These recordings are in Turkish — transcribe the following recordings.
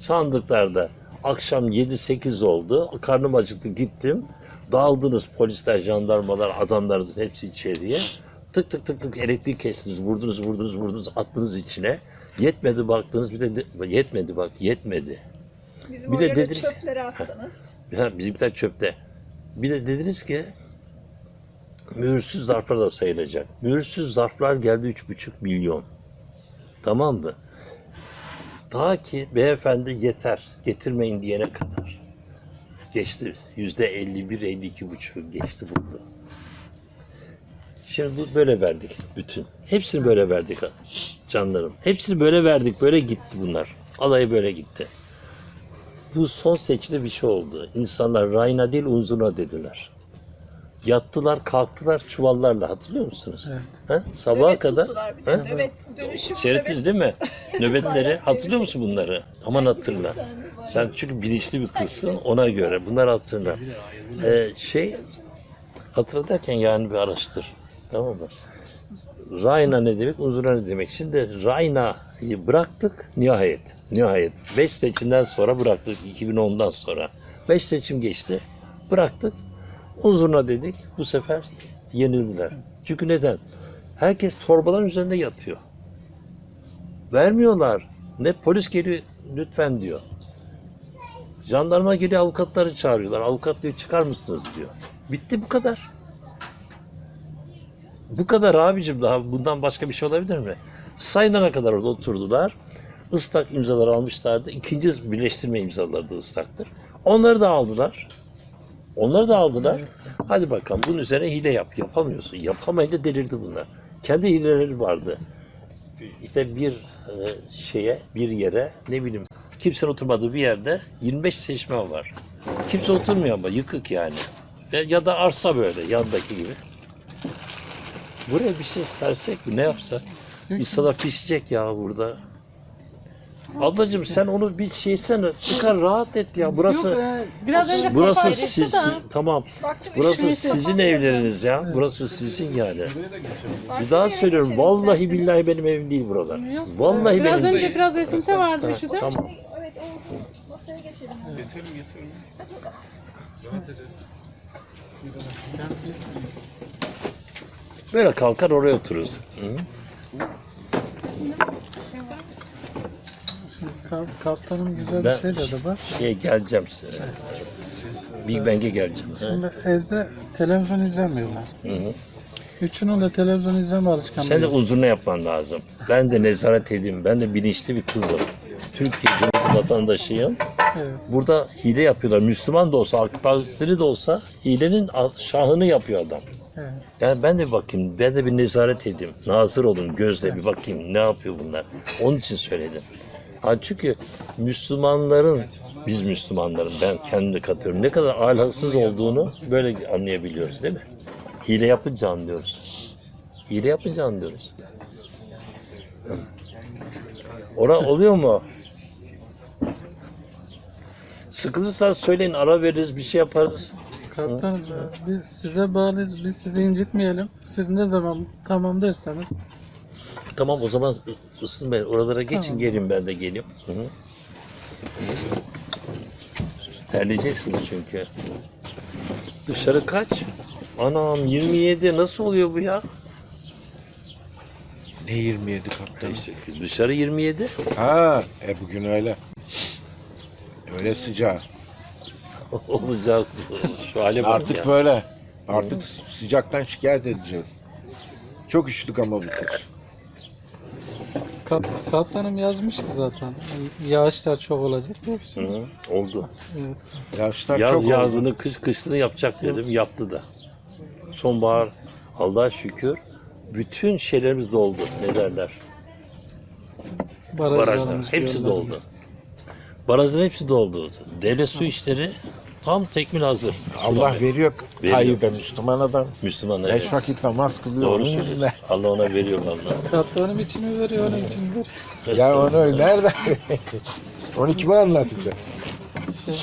Sandıklarda akşam 7-8 oldu. Karnım acıktı gittim. Dağıldınız polisler, jandarmalar, adamlarınız hepsi içeriye. Tık tık tık tık elektrik kestiniz. Vurdunuz, vurdunuz, vurdunuz, attınız içine. Yetmedi baktınız bir de yetmedi bak yetmedi. Bizim Bir de dediniz- çöpleri attınız. Ha, bizimkiler çöpte. Bir de dediniz ki mühürsüz zarflar da sayılacak. Mühürsüz zarflar geldi üç buçuk milyon. Tamam mı? Daha ki beyefendi yeter, getirmeyin diyene kadar. Geçti. Yüzde 51, 52 buçuk geçti buldu. Şimdi bu böyle verdik bütün. Hepsini böyle verdik canlarım. Hepsini böyle verdik. Böyle gitti bunlar. Alayı böyle gitti. Bu son seçide bir şey oldu. İnsanlar rayna değil unzuna dediler. Yattılar kalktılar çuvallarla hatırlıyor musunuz? Evet. Ha? Sabaha Nöbet kadar. tuttular bir. Ha? Nöbet dönüşüm. Seyrettiniz değil mi? Nöbetleri. Hatırlıyor musun bunları? Aman hatırla. Sen çünkü bilinçli bir kızsın ona göre. Bunları hatırla. Ee, şey hatırla derken yani bir araştır. Tamam mı? Rayna ne demek? Uzuna ne demek? Şimdi Rayna'yı bıraktık nihayet. Nihayet. 5 seçimden sonra bıraktık. 2010'dan sonra. 5 seçim geçti. Bıraktık. Uzuna dedik. Bu sefer yenildiler. Çünkü neden? Herkes torbaların üzerinde yatıyor. Vermiyorlar. Ne polis geliyor lütfen diyor. Jandarma geliyor avukatları çağırıyorlar. Avukat diyor çıkar mısınız diyor. Bitti bu kadar. Bu kadar abicim daha bundan başka bir şey olabilir mi? Sayınana kadar orada oturdular. Islak imzaları almışlardı. İkinci birleştirme imzaları da ıslaktır. Onları da aldılar. Onları da aldılar. Hadi bakalım bunun üzerine hile yap. Yapamıyorsun. Yapamayınca delirdi bunlar. Kendi hileleri vardı. İşte bir e, şeye, bir yere ne bileyim kimsenin oturmadığı bir yerde 25 seçmen var. Kimse oturmuyor ama yıkık yani. Ya, da arsa böyle yandaki gibi. Buraya bir şey sersek mi ne yapsak? İnsanlar pişecek ya burada. Ablacığım sen onu bir şeysene çıkar rahat et ya. Burası Yok, e, biraz önce burası siz, da. tamam. Baktım Burası üşümüşsün. sizin evleriniz ya. Burası sizin yani. Bir daha söylüyorum. geçelim Vallahi billahi benim evim değil buralar. Yok, Vallahi biraz benim önce değil. biraz esinti vardı Ha, üşüdüm. Tamam. Evet olsun. Masaya geçelim. Böyle kalkar oraya otururuz. Hı? Şimdi kap, kaptanın güzel Ben- bir şeyleri de var. Şeye geleceğim size. Big Bang'e geleceğim. Şimdi evde televizyon izlemiyorlar. Hı hı. Üçünün de televizyon izleme alışkanlığı. Sen de yok. uzun yapman lazım. Ben de nezaret edeyim. Ben de bilinçli bir kızım. Türkiye Cumhuriyeti vatandaşıyım. Evet. Burada hile yapıyorlar. Müslüman da olsa, AK Partili de olsa hilenin şahını yapıyor adam. Evet. Yani ben de bir bakayım, ben de bir nezaret edeyim. Nazır olun, gözle bir bakayım ne yapıyor bunlar. Onun için söyledim. Ha çünkü Müslümanların, biz Müslümanların, ben kendimi katıyorum. Ne kadar ahlaksız olduğunu böyle anlayabiliyoruz değil mi? Hile yapınca anlıyoruz. Hile yapınca anlıyoruz. Ora oluyor mu? Sıkılırsanız söyleyin, ara veririz, bir şey yaparız. Kaptan biz size bağlıyız. Biz sizi incitmeyelim. Siz ne zaman tamam derseniz Tamam o zaman ısın Bey oralara geçin Tamam. gelin ben de geleyim. Hı hı. Terleyeceksiniz çünkü. Dışarı kaç? Anam 27 nasıl oluyor bu ya? Ne 27 kaptan? Dışarı 27. Ha, e bugün öyle. Öyle sıcak. Olacak şu hale bak Artık ya. böyle. Artık sıcaktan şikayet edeceğiz. Çok üşüdük ama bu kış. Kap, kaptanım yazmıştı zaten. Yağışlar çok olacak. Hı hı, oldu. Evet. Yağışlar Yaz çok oldu. yazını kış kışını yapacak dedim yaptı da. Sonbahar Allah'a şükür bütün şeylerimiz doldu ne derler. Barajlar Barajlarımız, hepsi doldu. Barajın hepsi doldu. Devlet su işleri tam tekmil hazır. Allah veriyor Veriyor. Tayyip'e Müslüman adam. Müslüman Beş evet. vakit namaz kılıyor. Doğru onun söylüyorsun. yüzünden. Allah ona veriyor vallahi. Kaptanım için mi veriyor, onun için mi veriyor? Ya onu nereden? Onu kime anlatacağız? Şey,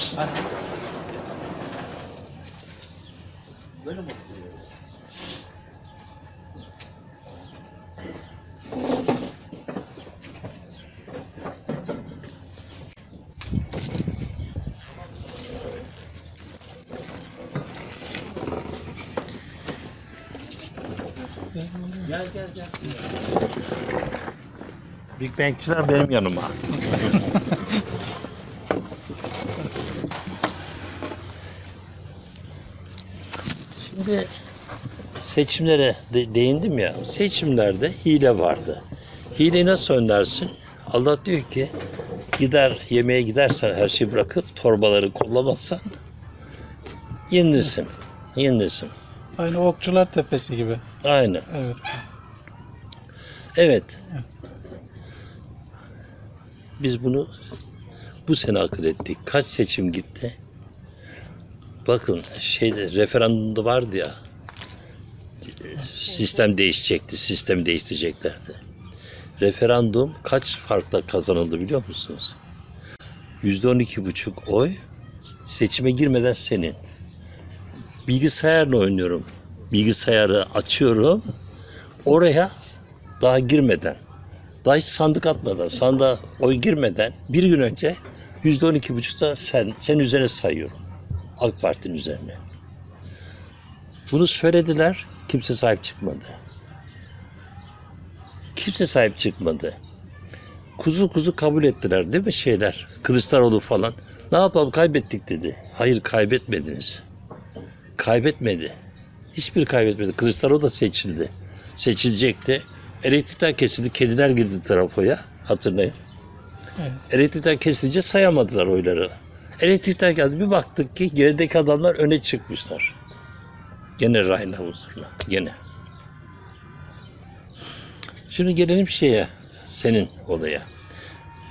Big Bang'çiler benim yanıma. Şimdi seçimlere de- değindim ya. Seçimlerde hile vardı. Hileyi nasıl önlersin? Allah diyor ki gider yemeğe gidersen her şeyi bırakıp torbaları kullanmazsan yenilirsin. Yenilirsin. Aynı Okçular Tepesi gibi. Aynen. Evet. Evet. Biz bunu bu sene akıl ettik. Kaç seçim gitti? Bakın şeyde referandumda vardı ya sistem değişecekti, sistemi değiştireceklerdi. Referandum kaç farkla kazanıldı biliyor musunuz? Yüzde on iki buçuk oy seçime girmeden senin. Bilgisayarla oynuyorum. Bilgisayarı açıyorum. Oraya daha girmeden, daha hiç sandık atmadan, sandığa oy girmeden bir gün önce yüzde on iki buçukta sen, sen üzerine sayıyorum. AK Parti'nin üzerine. Bunu söylediler, kimse sahip çıkmadı. Kimse sahip çıkmadı. Kuzu kuzu kabul ettiler değil mi şeyler? Kılıçdaroğlu falan. Ne yapalım kaybettik dedi. Hayır kaybetmediniz. Kaybetmedi. Hiçbir kaybetmedi. Kılıçdaroğlu da seçildi. Seçilecekti. Elektrikler kesildi. Kediler girdi trafoya. Hatırlayın. Evet. Elektrikler kesilince sayamadılar oyları. Elektrikler geldi. Bir baktık ki gerideki adamlar öne çıkmışlar. Gene rayın havuzuna. Gene. Şimdi gelelim şeye. Senin olaya.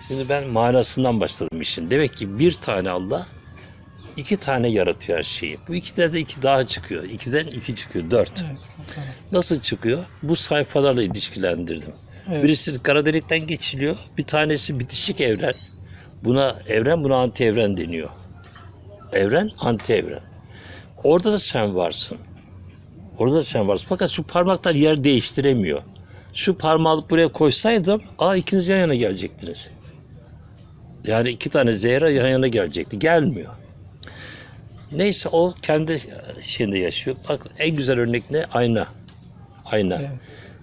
Şimdi ben manasından başladım işin. Demek ki bir tane Allah iki tane yaratıyor her şeyi. Bu ikide de iki daha çıkıyor. İkiden iki çıkıyor. Dört. Evet. Tamam. Nasıl çıkıyor? Bu sayfalarla ilişkilendirdim. Evet. Birisi kara delikten geçiliyor. Bir tanesi bitişik evren. Buna evren, buna anti evren deniyor. Evren, anti evren. Orada da sen varsın. Orada da sen varsın. Fakat şu parmaklar yer değiştiremiyor. Şu parmağı alıp buraya koysaydım, aa ikiniz yan yana gelecektiniz. Yani iki tane zehra yan yana gelecekti. Gelmiyor. Neyse o kendi şeyinde yaşıyor. Bak en güzel örnek ne? Ayna. Ayna. Evet.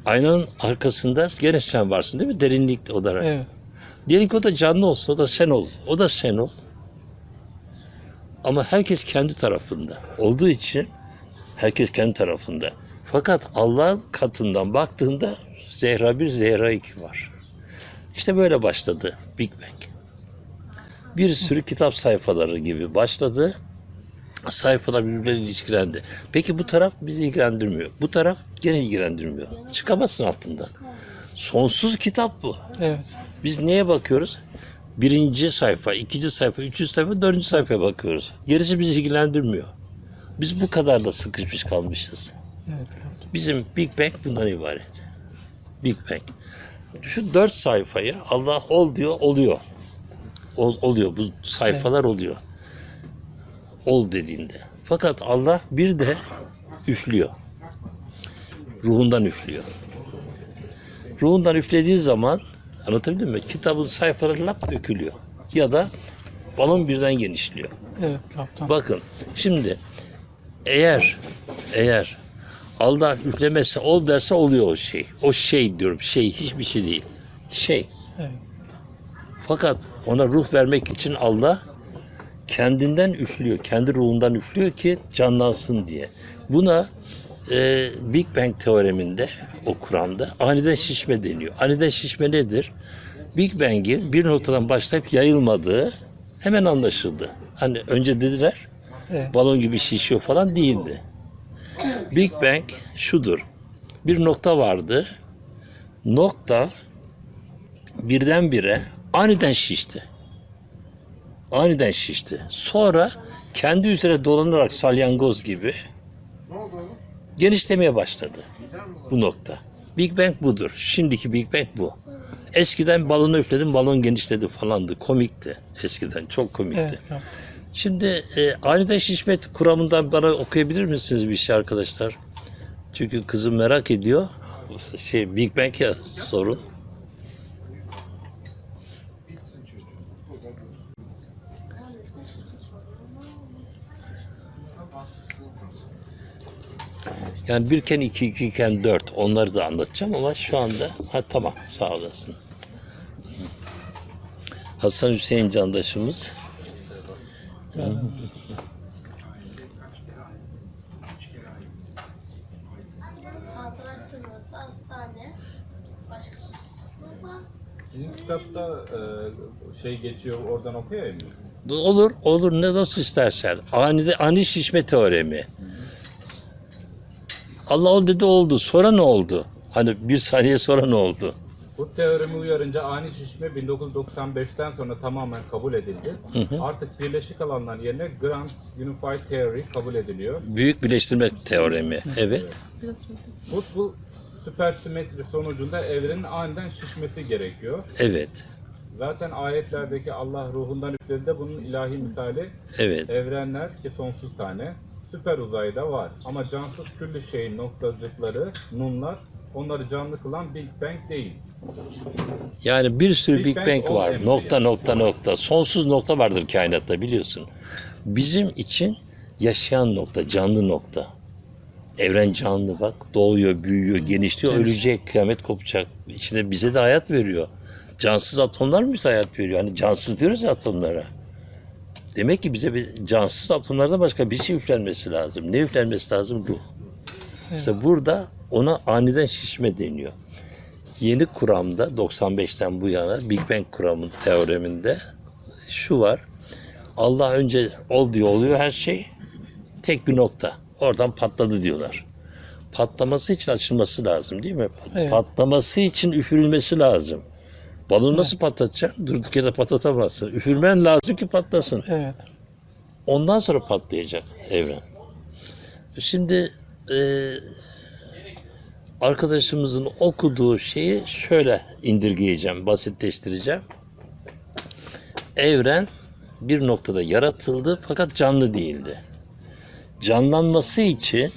Aynanın arkasında gene sen varsın değil mi? Derinlikte olarak. Evet. Diyelim ki o da canlı olsun, o da sen ol. O da sen ol. Ama herkes kendi tarafında. Olduğu için herkes kendi tarafında. Fakat Allah'ın katından baktığında Zehra 1, Zehra 2 var. İşte böyle başladı Big Bang. Bir sürü kitap sayfaları gibi başladı. Sayfalar birbirleriyle ilişkilendi. Peki bu taraf bizi ilgilendirmiyor. Bu taraf gene ilgilendirmiyor. Çıkamazsın altından. Sonsuz kitap bu. Evet. Biz neye bakıyoruz? Birinci sayfa, ikinci sayfa, üçüncü sayfa, dördüncü sayfaya bakıyoruz. Gerisi bizi ilgilendirmiyor. Biz bu kadar da sıkışmış kalmışız. Evet. Bizim Big Bang bundan ibaret. Big Bang. Şu dört sayfayı Allah ol diyor, oluyor. Ol, oluyor. Bu sayfalar oluyor. Ol dediğinde. Fakat Allah bir de üflüyor. Ruhundan üflüyor. Ruhundan üflediği zaman anlatabildim mi? Kitabın sayfaları lap dökülüyor. Ya da balon birden genişliyor. Evet kaptan. Bakın şimdi eğer eğer Allah üflemezse ol derse oluyor o şey. O şey diyorum şey hiçbir şey değil. Şey. Evet. Fakat ona ruh vermek için Allah kendinden üflüyor. Kendi ruhundan üflüyor ki canlansın diye. Buna e, Big Bang teoreminde o kuramda aniden şişme deniyor. Aniden şişme nedir? Big Bang'in bir noktadan başlayıp yayılmadığı hemen anlaşıldı. Hani önce dediler Evet. balon gibi şişiyor falan değildi. Big Bang şudur. Bir nokta vardı. Nokta birdenbire aniden şişti. Aniden şişti. Sonra kendi üzerine dolanarak salyangoz gibi genişlemeye başladı bu nokta. Big Bang budur. Şimdiki Big Bang bu. Eskiden balonu üfledim, balon genişledi falandı. Komikti eskiden. Çok komikti. Evet. Şimdi e, aniden şişme kuramından bana okuyabilir misiniz bir şey arkadaşlar? Çünkü kızım merak ediyor. Şey Big Bang ya sorun. Yani birken iki, ikiyken dört. Onları da anlatacağım ama şu anda ha tamam sağ olasın. Hasan Hüseyin Candaşımız. Satranç turnuvası, hastane, başka. Baba, Sizin kitapta e, şey geçiyor oradan okuyayım mı? Olur, olur ne nasıl istersen. Ani, ani şişme teoremi. Allah ol dedi oldu. Sonra ne oldu? Hani bir saniye sonra ne oldu? Bu teoremi uyarınca ani şişme 1995'ten sonra tamamen kabul edildi. Artık birleşik alanlar yerine Grand Unified Theory kabul ediliyor. Büyük birleştirme teoremi. Evet. Bu, bu süpersimetri sonucunda evrenin aniden şişmesi gerekiyor. Evet. Zaten ayetlerdeki Allah ruhundan üfledi de bunun ilahi misali Evet. evrenler ki sonsuz tane süper uzayda var. Ama cansız küllü şeyin noktacıkları, nunlar onları canlı kılan Big Bang değil. Yani bir sürü Big Big Bang Bang var. olmayan Nokta nokta nokta. Sonsuz nokta vardır kainatta biliyorsun. Bizim için yaşayan nokta, canlı nokta. Evren canlı bak. Doğuyor, büyüyor, genişliyor, ölecek, kıyamet kopacak. İçinde bize de hayat veriyor. Cansız atomlar mı bize hayat veriyor? Hani cansız diyoruz ya atomlara. Demek ki bize bir cansız atomlardan başka bir şey üflenmesi lazım. Ne üflenmesi lazım? Ruh. İşte burada ona aniden şişme deniyor. Yeni kuramda 95'ten bu yana Big Bang kuramın teoreminde şu var. Allah önce ol diyor oluyor her şey. Tek bir nokta. Oradan patladı diyorlar. Patlaması için açılması lazım değil mi? Pat- Evet. Patlaması için üfürülmesi lazım. Balonu nasıl patlatacaksın? Durduk yere patlatamazsın. Üfürmen lazım ki patlasın. Evet. Ondan sonra patlayacak evren. Şimdi e, arkadaşımızın okuduğu şeyi şöyle indirgeyeceğim, basitleştireceğim. Evren bir noktada yaratıldı fakat canlı değildi. Canlanması için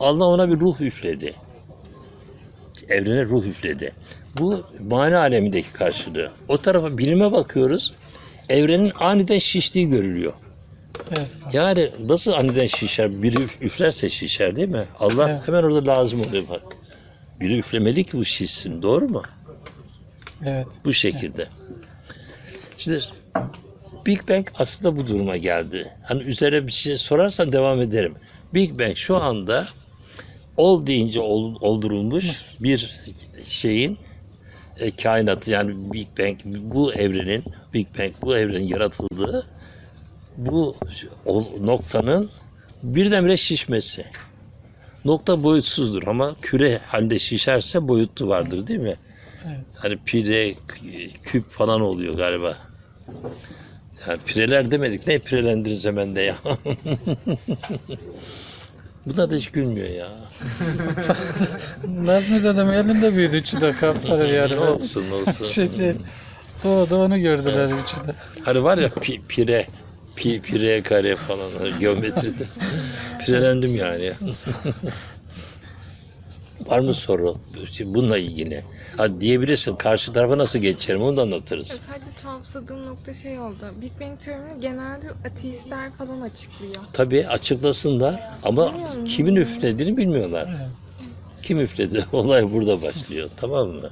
Allah ona bir ruh üfledi. Evrene ruh üfledi. Bu mana alemindeki karşılığı. O tarafa bilime bakıyoruz. Evrenin aniden şiştiği görülüyor. Evet. Yani nasıl aniden şişer? Biri üf- üflerse şişer değil mi? Allah Evet. hemen orada lazım oluyor bak. Biri üflemeli ki bu şişsin. Doğru mu? Evet. Bu şekilde. Şimdi Big Bang aslında bu duruma geldi. Hani üzerine bir şey sorarsan devam ederim. Big Bang şu anda ol deyince ol- oldurulmuş bir şeyin e, kainatı yani Big Bang bu evrenin Big Bang bu evrenin yaratıldığı bu o noktanın birdenbire şişmesi. Nokta boyutsuzdur ama küre halinde şişerse boyutlu vardır değil mi? Evet. Hani pire, küp falan oluyor galiba. Yani pireler demedik. Ne pirelendiriz hemen de ya. Buna da hiç gülmüyor ya. Nazmi dedem elinde büyüdü üçü de kaptarı yani. olsun olsun. Şey değil. Doğdu onu gördüler üçü de. Hani var ya pi- pire, pi, pire kare falan geometride. Pirelendim yani. Var mı soru bununla ilgili? Ha diyebilirsin karşı tarafa nasıl geçerim onu da anlatırız. Ya sadece tuhafsadığım nokta şey oldu. Big Bang teorisini genelde ateistler falan açıklıyor. Tabii açıklasınlar ama Bilmiyorum. kimin üflediğini bilmiyorlar. Evet. Kim üfledi? Olay burada başlıyor. Tamam mı?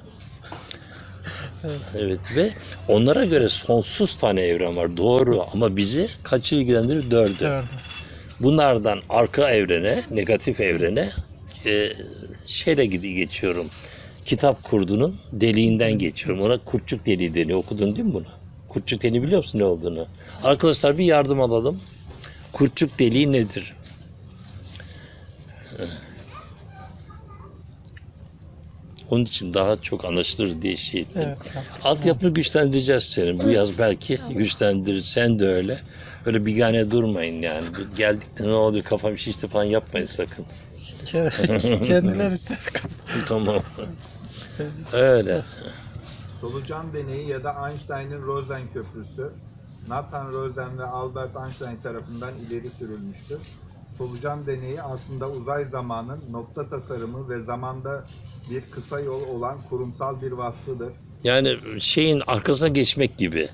Evet. Evet ve onlara göre sonsuz tane evren var. Doğru ama bizi kaçı ilgilendirir? Dördü. Gördüm. Bunlardan arka evrene, negatif evrene e, şeyle gidi geçiyorum. Kitap kurdunun deliğinden geçiyorum. Ona kurtçuk deliği deniyor. Okudun değil mi bunu? Kurtçuk deliği biliyor musun ne olduğunu? Arkadaşlar bir yardım alalım. Kurtçuk deliği nedir? Onun için daha çok anlaşılır diye şey ettim. Evet. Altyapını güçlendireceğiz senin. Bu yaz belki güçlendirir. Sen de öyle. Öyle bigane durmayın yani. Geldik de ne oluyor kafam şişti falan yapmayın sakın. Ke- Kendiler istedi. tamam. Öyle. Solucan deneyi ya da Einstein'ın Rosen köprüsü Nathan Rosen ve Albert Einstein tarafından ileri sürülmüştür. Solucan deneyi aslında uzay zamanın nokta tasarımı ve zamanda bir kısa yol olan kurumsal bir vasfıdır. Yani şeyin arkasına geçmek gibi.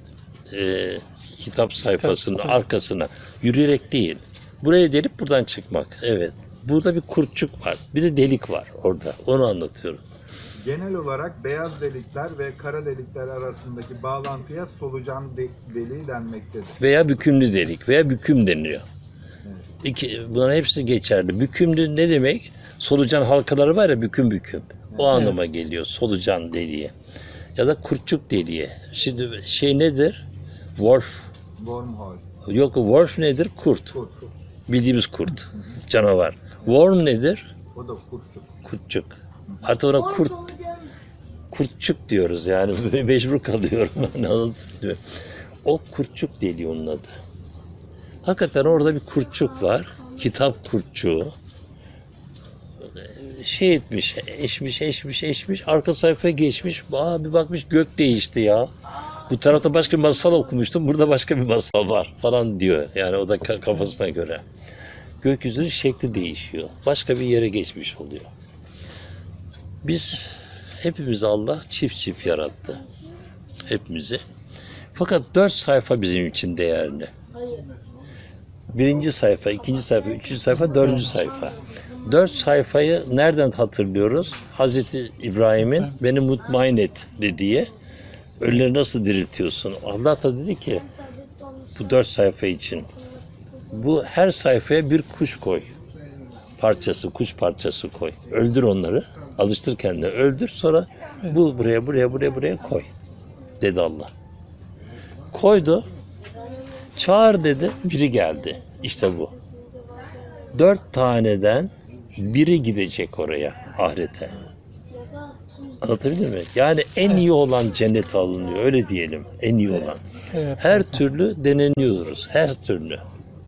Ee, kitap sayfasının sayfası. arkasına. Yürüyerek değil. Buraya delip buradan çıkmak. Evet. Burada bir kurtçuk var. Bir de delik var orada. Onu anlatıyorum. Genel olarak beyaz delikler ve kara delikler arasındaki bağlantıya solucan de- deliği denmektedir. Veya bükümlü delik veya büküm deniliyor. İki, bunların hepsi geçerli. Bükümlü ne demek? Solucan halkaları var ya büküm büküm. O anlama geliyor solucan deliği. Ya da kurtçuk deliği. Şimdi şey nedir? Wolf. Wormhole. Yok wolf nedir? Kurt. Kurt. Bildiğimiz kurt. Canavar. Worm nedir? O da kurtçuk. Kurtçuk. Artık ona Kurt kurtçuk diyoruz yani mecbur kalıyorum ben anlatayım. O kurtçuk deliği onun adı. Hakikaten orada bir kurtçuk var. Kitap kurtçuğu. Şey etmiş, eşmiş, eşmiş, eşmiş. Arka sayfaya geçmiş. Aa, bir bakmış gök değişti ya. Bu tarafta başka bir masal okumuştum. Burada başka bir masal var falan diyor. Yani o da ka- kafasına göre. Gökyüzünün şekli değişiyor. Başka bir yere geçmiş oluyor. Biz hepimiz Allah çift çift yarattı. Hepimizi. Fakat dört sayfa bizim için değerli. Birinci sayfa, ikinci sayfa, üçüncü sayfa, dördüncü sayfa. Dört sayfayı nereden hatırlıyoruz? Hazreti İbrahim'in beni mutmain et dediği. Ölüleri nasıl diriltiyorsun? Allah da dedi ki bu dört sayfa için. Bu her sayfaya bir kuş koy parçası, kuş parçası koy. Öldür onları. Alıştır kendini. Öldür sonra bu buraya, buraya, buraya, buraya koy. Dedi Allah. Koydu. Çağır dedi. Biri geldi. İşte bu. Dört taneden biri gidecek oraya, ahirete. Anlatabildim mi? Yani en iyi olan cennete alınıyor. Öyle diyelim. En iyi olan. Her türlü deneniyoruz. Her türlü.